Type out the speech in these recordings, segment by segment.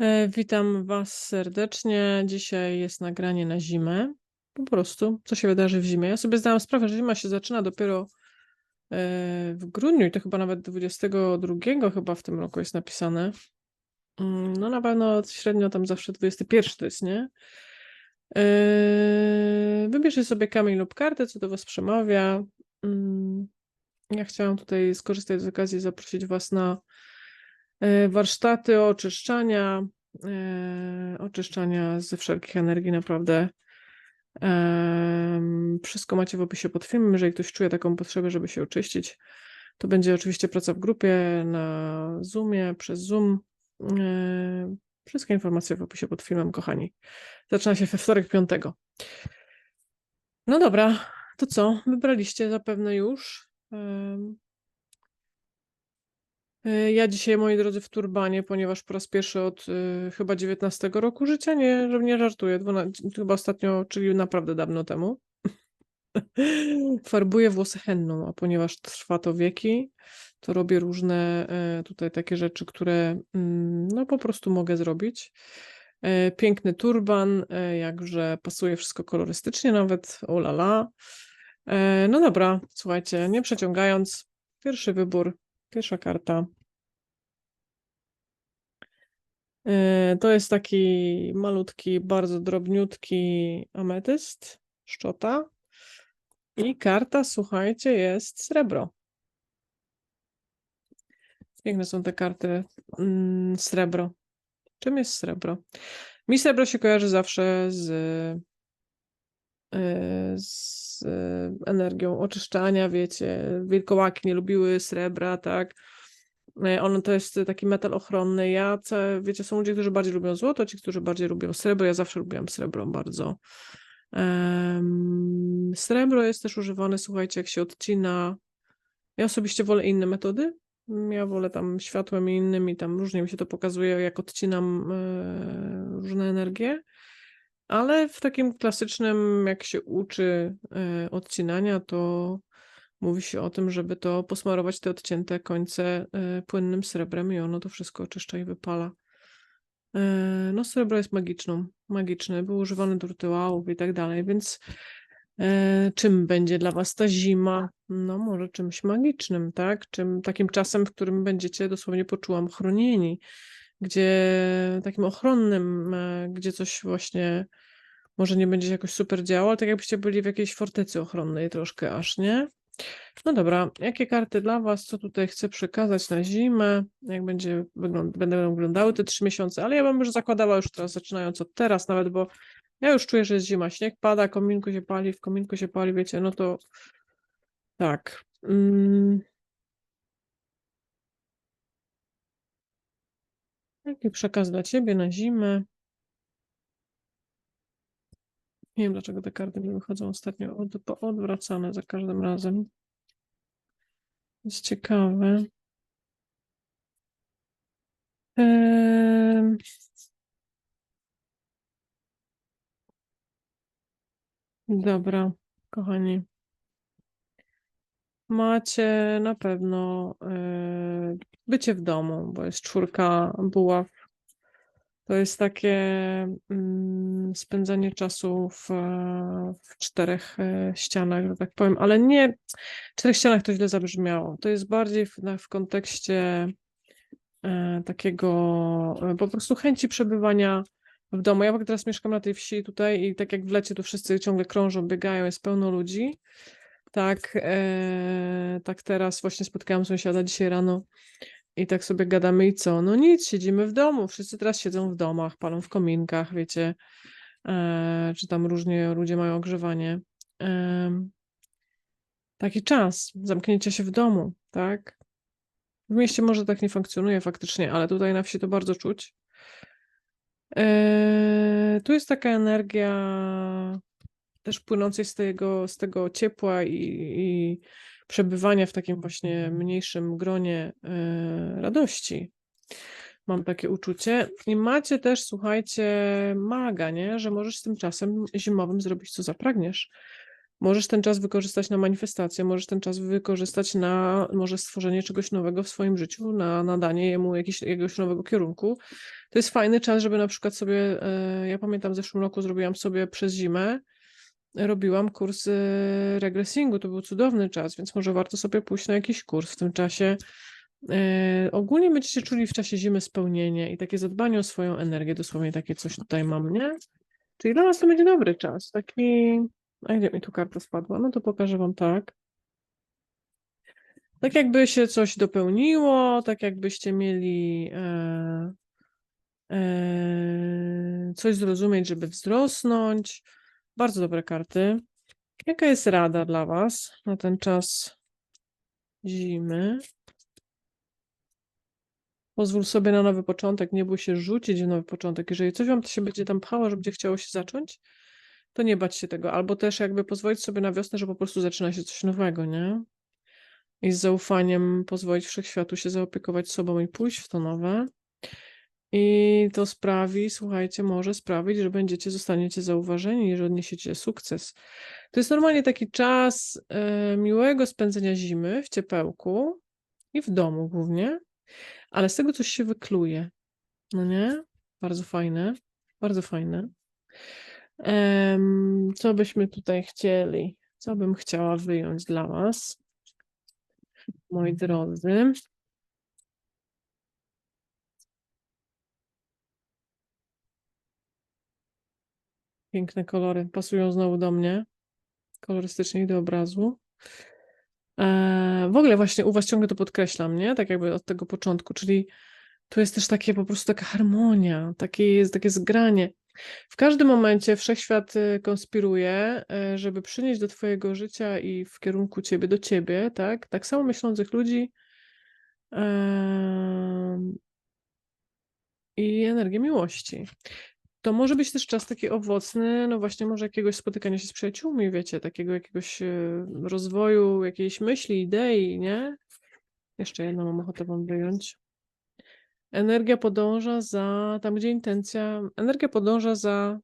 E, Witam Was serdecznie. Dzisiaj jest nagranie na zimę. Po prostu, co się wydarzy w zimie. Ja sobie zdałam sprawę, że zima się zaczyna dopiero e, w grudniu i to chyba nawet 22 chyba w tym roku jest napisane. Mm, No na pewno średnio tam zawsze 21 to jest, nie? E, Wybierzcie sobie kamień lub kartę, co do Was przemawia. Mm, Ja chciałam tutaj skorzystać z okazji zaprosić Was na warsztaty oczyszczania, e, oczyszczania ze wszelkich energii, naprawdę. Wszystko macie w opisie pod filmem. Jeżeli ktoś czuje taką potrzebę, żeby się oczyścić, to będzie oczywiście praca w grupie na Zoomie, przez Zoom. E, Wszystkie informacje w opisie pod filmem, kochani. Zaczyna się we wtorek, piątego. No dobra, to co? Wybraliście zapewne już. E, Ja dzisiaj, moi drodzy, w turbanie, ponieważ po raz pierwszy od y, chyba 19 roku życia, nie, że nie żartuję, 12, chyba ostatnio, czyli naprawdę dawno temu, farbuję włosy henną, a ponieważ trwa to wieki, to robię różne e, tutaj takie rzeczy, które mm, no po prostu mogę zrobić. E, Piękny turban, e, jakże pasuje wszystko kolorystycznie nawet, o la la. E, No dobra, słuchajcie, nie przeciągając, pierwszy wybór, pierwsza karta. E, To jest taki malutki, bardzo drobniutki ametyst, szczota. I karta, słuchajcie, jest srebro. Piękne są te karty. Mm, srebro. Czym jest srebro? Mi srebro się kojarzy zawsze z, z e, energią oczyszczania, wiecie. Wilkołaki nie lubiły srebra, tak? E, Ono to jest taki metal ochronny. Ja, wiecie, są ludzie, którzy bardziej lubią złoto, ci, którzy bardziej lubią srebro. Ja zawsze lubiłam srebro bardzo. Em, Srebro jest też używane, słuchajcie, jak się odcina. Ja osobiście wolę inne metody. Ja wolę tam światłem i innymi, tam różnie mi się to pokazuje, jak odcinam różne energie. Ale w takim klasycznym, jak się uczy e, odcinania, to mówi się o tym, żeby to posmarować te odcięte końce e, płynnym srebrem i ono to wszystko oczyszcza i wypala. E, No, srebro jest magiczną, magiczne, był używany do rytuałów i tak dalej, więc czym będzie dla was ta zima? No, może czymś magicznym, tak? Czym takim czasem, w którym będziecie dosłownie poczułam chronieni, gdzie takim ochronnym, e, gdzie coś właśnie może nie będzie jakoś super działo, tak jakbyście byli w jakiejś fortecy ochronnej troszkę aż, nie? No dobra, jakie karty dla Was, co tutaj chcę przekazać na zimę, jak będzie będą wyglądały te trzy miesiące, ale ja bym już zakładała już teraz, zaczynając od teraz nawet, bo ja już czuję, że jest zima, śnieg pada, kominku się pali, w kominku się pali, wiecie, no to tak. Mm. Jaki przekaz dla Ciebie na zimę? Nie wiem, dlaczego te karty mi wychodzą ostatnio od, odwracane za każdym razem. Jest ciekawe. Dobra, kochani. Macie na pewno e, bycie w domu, bo jest czwórka buław. To jest takie mm, spędzanie czasu w, e, w czterech e, ścianach, że tak powiem, ale nie czterech ścianach to źle zabrzmiało. To jest bardziej w, w kontekście takiego po prostu chęci przebywania w domu. Ja w teraz mieszkam na tej wsi tutaj i tak jak w lecie, to wszyscy ciągle krążą, biegają, jest pełno ludzi. Tak, e, tak teraz właśnie spotkałam sąsiada dzisiaj rano i tak sobie gadamy i co? No nic, siedzimy w domu. Wszyscy teraz siedzą w domach, palą w kominkach, wiecie, e, czy tam różnie ludzie mają ogrzewanie. Em, taki czas, zamknięcia się w domu, tak? W mieście może tak nie funkcjonuje faktycznie, ale tutaj na wsi to bardzo czuć. E, tu jest taka energia też płynącej z tego, z tego ciepła i, i przebywania w takim właśnie mniejszym gronie e, radości. Mam takie uczucie. I macie też, słuchajcie, maga, nie? Że możesz z tym czasem zimowym zrobić, co zapragniesz. Możesz ten czas wykorzystać na manifestację, możesz ten czas wykorzystać na może stworzenie czegoś nowego w swoim życiu, na nadanie jemu jakiegoś nowego kierunku. To jest fajny czas, żeby na przykład sobie, e, ja pamiętam w zeszłym roku zrobiłam sobie przez zimę, robiłam kurs e, regresingu, to był cudowny czas, więc może warto sobie pójść na jakiś kurs w tym czasie. E, ogólnie będziecie czuli w czasie zimy spełnienie i takie zadbanie o swoją energię, dosłownie takie coś tutaj mam, nie? Czyli dla was to będzie dobry czas, taki... A ile mi tu karta spadła? No to pokażę wam tak. Tak jakby się coś dopełniło, tak jakbyście mieli e, e, coś zrozumieć, żeby wzrosnąć. Bardzo dobre karty. Jaka jest rada dla was na ten czas zimy? Pozwól sobie na nowy początek, nie bój się rzucić w nowy początek. Jeżeli coś wam się będzie tam pchało, że będzie chciało się zacząć, to nie bać się tego. Albo też jakby pozwolić sobie na wiosnę, że po prostu zaczyna się coś nowego, nie? I z zaufaniem pozwolić wszechświatu się zaopiekować sobą i pójść w to nowe. I to sprawi, słuchajcie, może sprawić, że będziecie, zostaniecie zauważeni i że odniesiecie sukces. To jest normalnie taki czas e, miłego spędzenia zimy w ciepełku i w domu głównie, ale z tego coś się wykluje. No nie? Bardzo fajne, bardzo fajne. Co byśmy tutaj chcieli? Co bym chciała wyjąć dla Was, moi drodzy? Piękne kolory, pasują znowu do mnie, kolorystycznie i do obrazu. E, w ogóle właśnie u Was ciągle to podkreślam, nie? Tak jakby od tego początku, czyli tu jest też takie po prostu taka harmonia, takie jest takie zgranie. W każdym momencie wszechświat y, konspiruje, e, żeby przynieść do Twojego życia i w kierunku Ciebie, do Ciebie, tak? Tak samo myślących ludzi em, i energię miłości. To może być też czas taki owocny, no właśnie może jakiegoś spotykania się z przyjaciółmi, wiecie, takiego jakiegoś e, rozwoju, jakiejś myśli, idei, nie? Jeszcze jedną mam ochotę Wam wyjąć. Energia podąża za tam, gdzie intencja. Energia podąża za.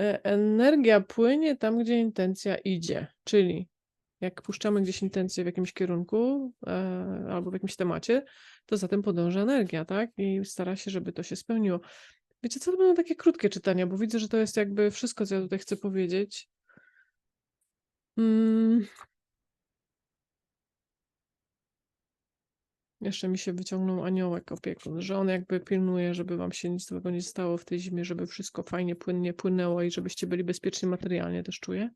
e, Energia płynie tam, gdzie intencja idzie. Czyli jak puszczamy gdzieś intencję w jakimś kierunku e, albo w jakimś temacie, to za tym podąża energia, tak? I stara się, żeby to się spełniło. Wiecie co, to będą takie krótkie czytania, bo widzę, że to jest jakby wszystko, co ja tutaj chcę powiedzieć. Mm. Jeszcze mi się wyciągnął aniołek opiekun, że on jakby pilnuje, żeby wam się nic złego nie stało w tej zimie, żeby wszystko fajnie, płynnie płynęło i żebyście byli bezpieczni materialnie, też czuję.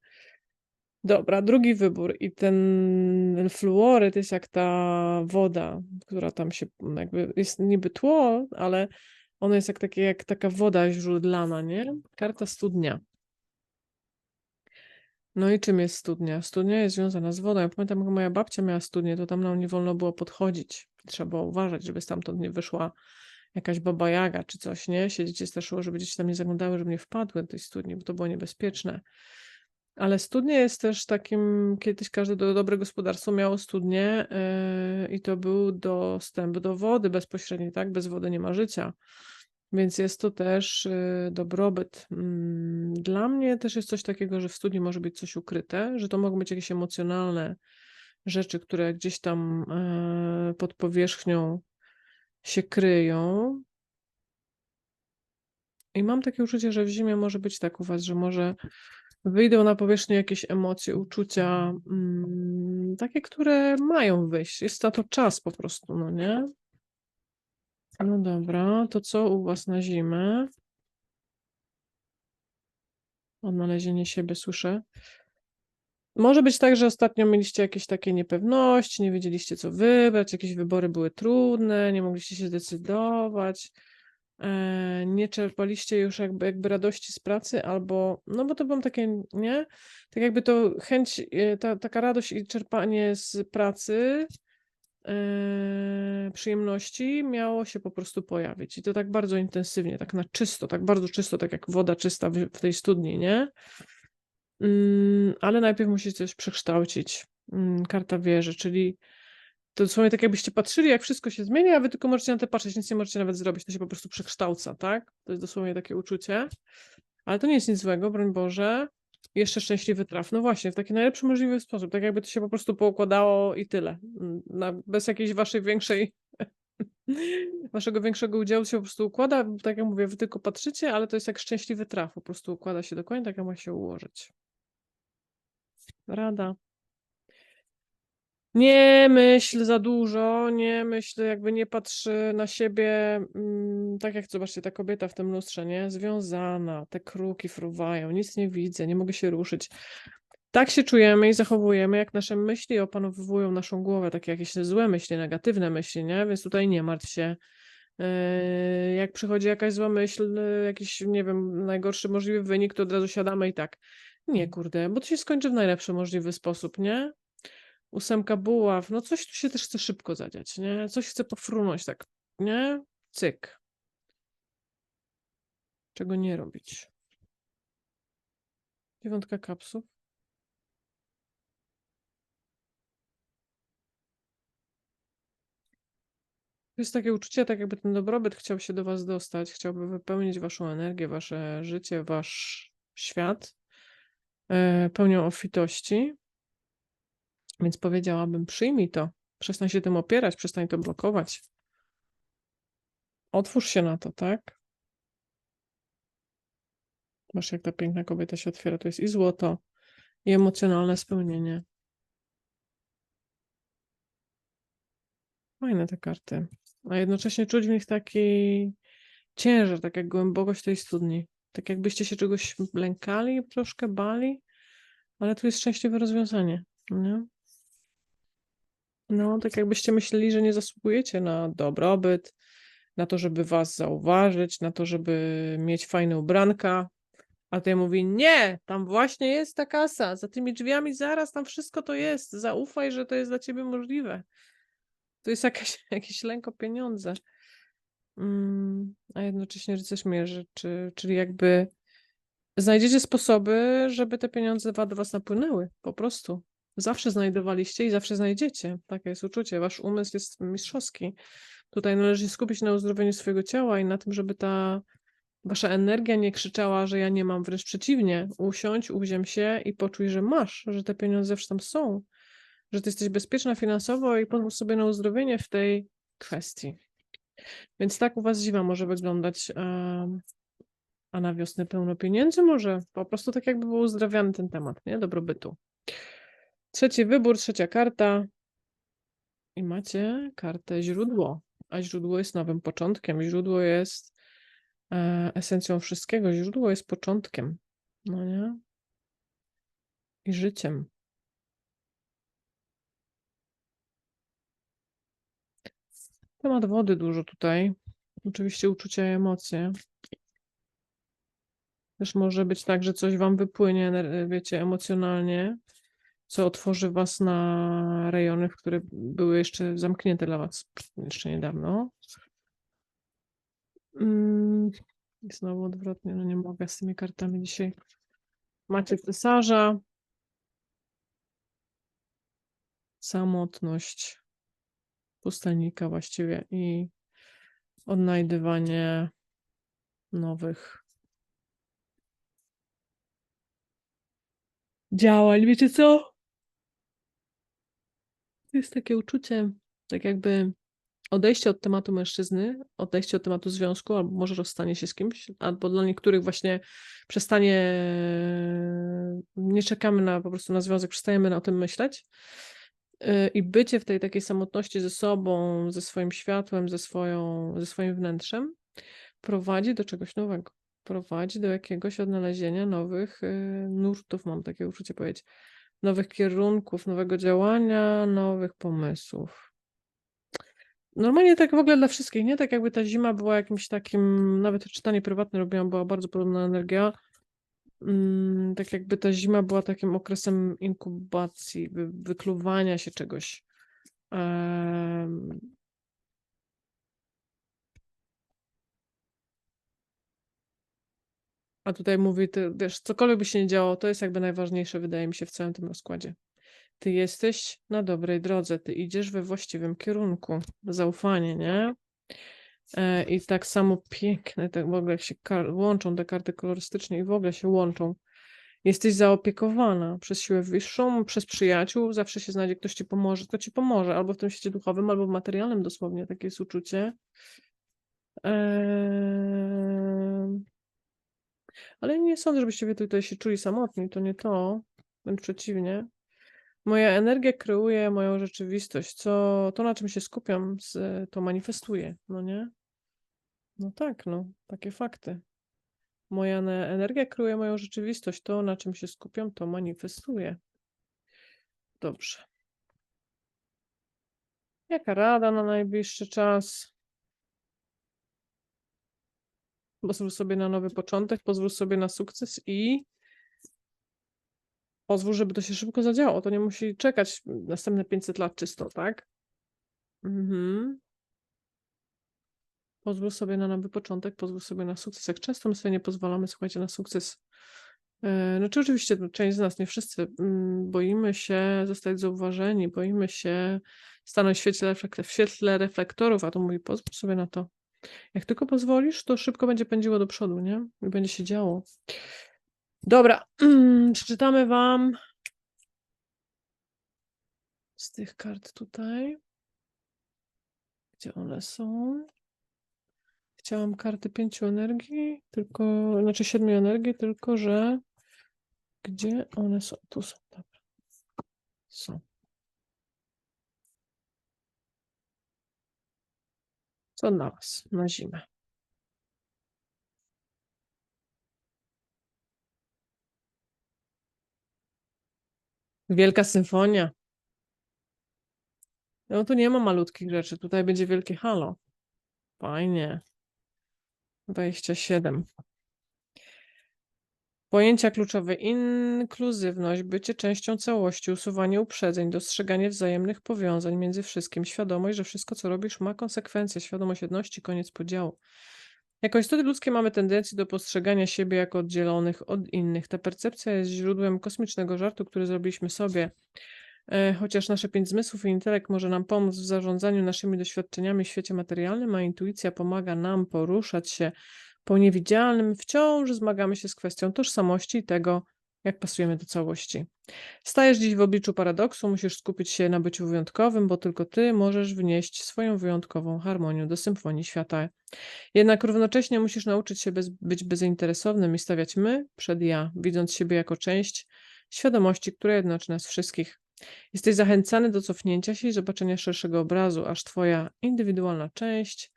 Dobra, drugi wybór i ten, fluoryt jest jak ta woda, która tam się jakby jest niby tło, ale ono jest jak, takie, jak taka woda źródlana, nie? Karta studnia. No i czym jest studnia? Studnia jest związana z wodą. Ja pamiętam, jak moja babcia miała studnię, to tam nam nie wolno było podchodzić. Trzeba uważać, żeby stamtąd nie wyszła jakaś baba jaga czy coś, nie? Się straszyło, żeby dzieci tam nie zaglądały, żeby nie wpadły do tej studni, bo to było niebezpieczne. Ale studnia jest też takim, kiedyś każde do, dobre gospodarstwo miało studnię yy, i to był dostęp do wody bezpośredni, tak? Bez wody nie ma życia. Więc jest to też y, dobrobyt. Mm, Dla mnie też jest coś takiego, że w studni może być coś ukryte, że to mogą być jakieś emocjonalne rzeczy, które gdzieś tam e, pod powierzchnią się kryją. I mam takie uczucie, że w zimie może być tak u Was, że może wyjdą na powierzchnię jakieś emocje, uczucia, mm, takie, które mają wyjść. Jest na to czas po prostu, no nie? No dobra, to co u Was na zimę? Odnalezienie siebie słyszę. Może być tak, że ostatnio mieliście jakieś takie niepewności, nie wiedzieliście co wybrać, jakieś wybory były trudne, nie mogliście się zdecydować, nie czerpaliście już jakby, jakby radości z pracy, albo, no bo to było takie, nie? Tak jakby to chęć, e, ta, taka radość i czerpanie z pracy yy, przyjemności miało się po prostu pojawić. I to tak bardzo intensywnie, tak na czysto, tak bardzo czysto, tak jak woda czysta w, w tej studni, nie? Yy, ale najpierw musicie coś przekształcić. Yy, karta wieży, czyli to dosłownie tak jakbyście patrzyli, jak wszystko się zmienia, a wy tylko możecie na to patrzeć, nic nie możecie nawet zrobić, to się po prostu przekształca, tak? To jest dosłownie takie uczucie. Ale to nie jest nic złego, broń Boże. Jeszcze szczęśliwy traf. No właśnie, w taki najlepszy możliwy sposób. Tak jakby to się po prostu poukładało i tyle. Mm, Na, bez jakiejś waszej większej, waszego większego udziału się po prostu układa. Tak jak mówię, wy tylko patrzycie, ale to jest jak szczęśliwy traf. Po prostu układa się dokładnie tak, jak ma się ułożyć. Rada. Nie myśl za dużo, nie myśl, jakby nie patrz y, na siebie, mm, tak jak zobaczcie, ta kobieta w tym lustrze, nie? Związana, te kruki fruwają, nic nie widzę, nie mogę się ruszyć. Tak się czujemy i zachowujemy, jak nasze myśli opanowują naszą głowę, takie jakieś złe myśli, negatywne myśli, nie? Więc tutaj nie martw się. Yy, Jak przychodzi jakaś zła myśl, yy, jakiś, nie wiem, najgorszy możliwy wynik, to od razu siadamy i tak. Nie, kurde, bo to się skończy w najlepszy możliwy sposób, nie? Ósemka buław, no coś tu się też chce szybko zadziać, nie? Coś chce pofrunąć tak, nie? Cyk. Czego nie robić? Dziewiątka kapsuł. Jest takie uczucie, tak jakby ten dobrobyt chciał się do was dostać, chciałby wypełnić waszą energię, wasze życie, wasz świat e, pełnią obfitości. Więc powiedziałabym, przyjmij to. Przestań się tym opierać, przestań to blokować. Otwórz się na to, tak? Masz jak ta piękna kobieta się otwiera. To jest i złoto, i emocjonalne spełnienie. Fajne te karty. A jednocześnie czuć w nich taki ciężar, tak jak głębokość tej studni. Tak jakbyście się czegoś lękali, troszkę bali, ale tu jest szczęśliwe rozwiązanie. Nie? No, tak jakbyście myśleli, że nie zasługujecie na dobrobyt, na to, żeby was zauważyć, na to, żeby mieć fajne ubranka. A ty mówi, nie, tam właśnie jest ta kasa, za tymi drzwiami zaraz tam wszystko to jest. Zaufaj, że to jest dla ciebie możliwe. To jest jakaś, jakiś lęk o pieniądze. Mm, a jednocześnie rycerz mierzy, czy, czyli jakby znajdziecie sposoby, żeby te pieniądze do was napłynęły, po prostu. Zawsze znajdowaliście i zawsze znajdziecie. Takie jest uczucie. Wasz umysł jest mistrzowski. Tutaj należy się skupić na uzdrowieniu swojego ciała i na tym, żeby ta wasza energia nie krzyczała, że ja nie mam, wręcz przeciwnie. Usiądź, uwziem się i poczuj, że masz, że te pieniądze zawsze tam są, że ty jesteś bezpieczna finansowo i pozwól sobie na uzdrowienie w tej kwestii. Więc tak u was zima może wyglądać. a na wiosnę pełno pieniędzy może po prostu tak jakby był uzdrawiany ten temat, nie? Dobrobytu. Trzeci wybór, trzecia karta. I macie kartę źródło. A źródło jest nowym początkiem. Źródło jest e, esencją wszystkiego. Źródło jest początkiem. No nie? I życiem. Temat wody dużo tutaj. Oczywiście uczucia i emocje. Też może być tak, że coś wam wypłynie, wiecie, emocjonalnie, co otworzy was na rejony, które były jeszcze zamknięte dla was jeszcze niedawno. Mm, I znowu odwrotnie, no nie mogę z tymi kartami dzisiaj. Macie cesarza. Samotność. Pustelnika właściwie i odnajdywanie nowych działań. Wiecie co? Jest takie uczucie, tak jakby odejście od tematu mężczyzny, odejście od tematu związku, albo może rozstanie się z kimś, albo dla niektórych właśnie przestanie, nie czekamy na po prostu na związek, przestajemy o tym myśleć. Yy, I bycie w tej takiej samotności ze sobą, ze swoim światłem, ze, swoją, ze swoim wnętrzem prowadzi do czegoś nowego. Prowadzi do jakiegoś odnalezienia nowych yy, nurtów, mam takie uczucie powiedzieć, nowych kierunków, nowego działania, nowych pomysłów. Normalnie tak w ogóle dla wszystkich, nie? Tak jakby ta zima była jakimś takim, nawet czytanie prywatne robiłam, była bardzo podobna energia. Mm, tak jakby ta zima była takim okresem inkubacji, wy, wykluwania się czegoś. A tutaj mówi, ty, wiesz, cokolwiek by się nie działo, to jest jakby najważniejsze, wydaje mi się, w całym tym rozkładzie. Ty jesteś na dobrej drodze, ty idziesz we właściwym kierunku. Zaufanie, nie? E, I tak samo piękne, tak w ogóle jak się łączą te karty kolorystycznie i w ogóle się łączą. Jesteś zaopiekowana przez siłę wyższą, przez przyjaciół, zawsze się znajdzie ktoś ci pomoże, kto ci pomoże, albo w tym świecie duchowym, albo w materialnym dosłownie, takie jest uczucie. Em, Ale nie sądzę, żebyście wy tutaj się czuli samotni, to nie to, wręcz przeciwnie. Moja energia kreuje moją rzeczywistość, co to, na czym się skupiam, to manifestuje, no nie? No tak, no, takie fakty. Moja ne- energia kreuje moją rzeczywistość, to, na czym się skupiam, to manifestuje. Dobrze. Jaka rada na najbliższy czas? Pozwól sobie na nowy początek, pozwól sobie na sukces i pozwól, żeby to się szybko zadziało. To nie musi czekać następne 500 lat czysto, tak? Mhm. Pozwól sobie na nowy początek, pozwól sobie na sukces. Jak często my sobie nie pozwalamy, słuchajcie, na sukces. Znaczy, oczywiście, część z nas, nie wszyscy, mm, boimy się zostać zauważeni, boimy się stanąć w świetle reflektorów, a to mówi, pozwól sobie na to. Jak tylko pozwolisz, to szybko będzie pędziło do przodu, nie? I będzie się działo. Dobra, przeczytamy Wam z tych kart tutaj, gdzie one są. Chciałam karty pięciu energii, tylko, znaczy siedmiu energii, tylko że gdzie one są? Tu są, dobra. Są. Co dla Was na zimę? Wielka symfonia. No tu nie ma malutkich rzeczy, tutaj będzie wielkie halo. Fajnie. 27. Pojęcia kluczowe: inkluzywność, bycie częścią całości, usuwanie uprzedzeń, dostrzeganie wzajemnych powiązań między wszystkim, świadomość, że wszystko, co robisz, ma konsekwencje, świadomość jedności, koniec podziału. Jako istoty ludzkie mamy tendencję do postrzegania siebie jako oddzielonych od innych. Ta percepcja jest źródłem kosmicznego żartu, który zrobiliśmy sobie. E, Chociaż nasze pięć zmysłów i intelekt może nam pomóc w zarządzaniu naszymi doświadczeniami w świecie materialnym, a intuicja pomaga nam poruszać się po niewidzialnym, wciąż zmagamy się z kwestią tożsamości i tego, jak pasujemy do całości. Stajesz dziś w obliczu paradoksu, musisz skupić się na byciu wyjątkowym, bo tylko ty możesz wnieść swoją wyjątkową harmonię do symfonii świata. Jednak równocześnie musisz nauczyć się bez, być bezinteresownym i stawiać my przed ja, widząc siebie jako część świadomości, która jednoczy nas wszystkich. Jesteś zachęcany do cofnięcia się i zobaczenia szerszego obrazu, aż twoja indywidualna część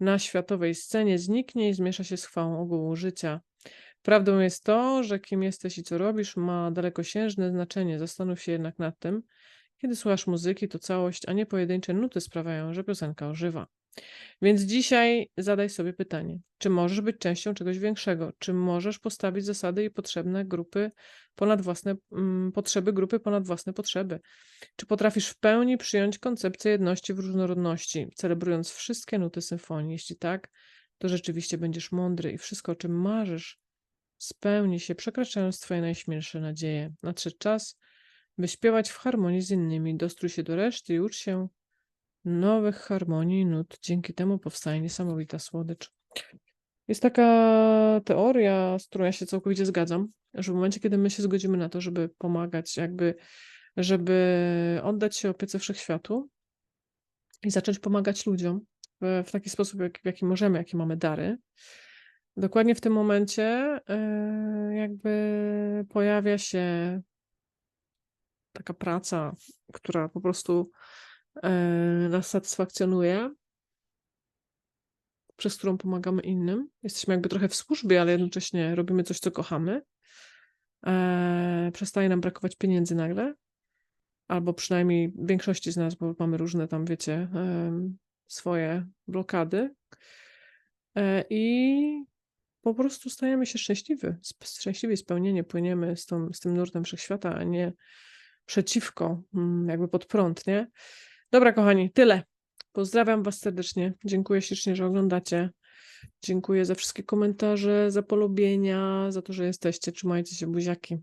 na światowej scenie zniknie i zmiesza się z chwałą ogółu życia. Prawdą jest to, że kim jesteś i co robisz ma dalekosiężne znaczenie. Zastanów się jednak nad tym, kiedy słuchasz muzyki, to całość, a nie pojedyncze nuty sprawiają, że piosenka ożywa. Więc dzisiaj zadaj sobie pytanie, czy możesz być częścią czegoś większego? Czy możesz postawić zasady i potrzebne grupy ponad własne mm, potrzeby, grupy ponad własne potrzeby? Czy potrafisz w pełni przyjąć koncepcję jedności w różnorodności, celebrując wszystkie nuty symfonii? Jeśli tak, to rzeczywiście będziesz mądry i wszystko, o czym marzysz, spełni się, przekraczając Twoje najśmielsze nadzieje. Nadszedł czas, by śpiewać w harmonii z innymi. Dostrój się do reszty i ucz się nowych harmonii nut. Dzięki temu powstaje niesamowita słodycz. Jest taka teoria, z którą ja się całkowicie zgadzam, że w momencie, kiedy my się zgodzimy na to, żeby pomagać, jakby, żeby oddać się opiece wszechświatu i zacząć pomagać ludziom w, w taki sposób, jak, w jaki możemy, jakie mamy dary, dokładnie w tym momencie yy, jakby pojawia się taka praca, która po prostu nas satysfakcjonuje, przez którą pomagamy innym. Jesteśmy jakby trochę w służbie, ale jednocześnie robimy coś, co kochamy. Eee, przestaje nam brakować pieniędzy nagle, albo przynajmniej większości z nas, bo mamy różne tam, wiecie, em, swoje blokady. E, I po prostu stajemy się szczęśliwi, szczęśliwi, spełnieni, płyniemy z, tą, z tym nurtem wszechświata, a nie przeciwko, mm, jakby pod prąd, nie? Dobra, kochani, tyle. Pozdrawiam Was serdecznie. Dziękuję ślicznie, że oglądacie. Dziękuję za wszystkie komentarze, za polubienia, za to, że jesteście. Trzymajcie się, buziaki.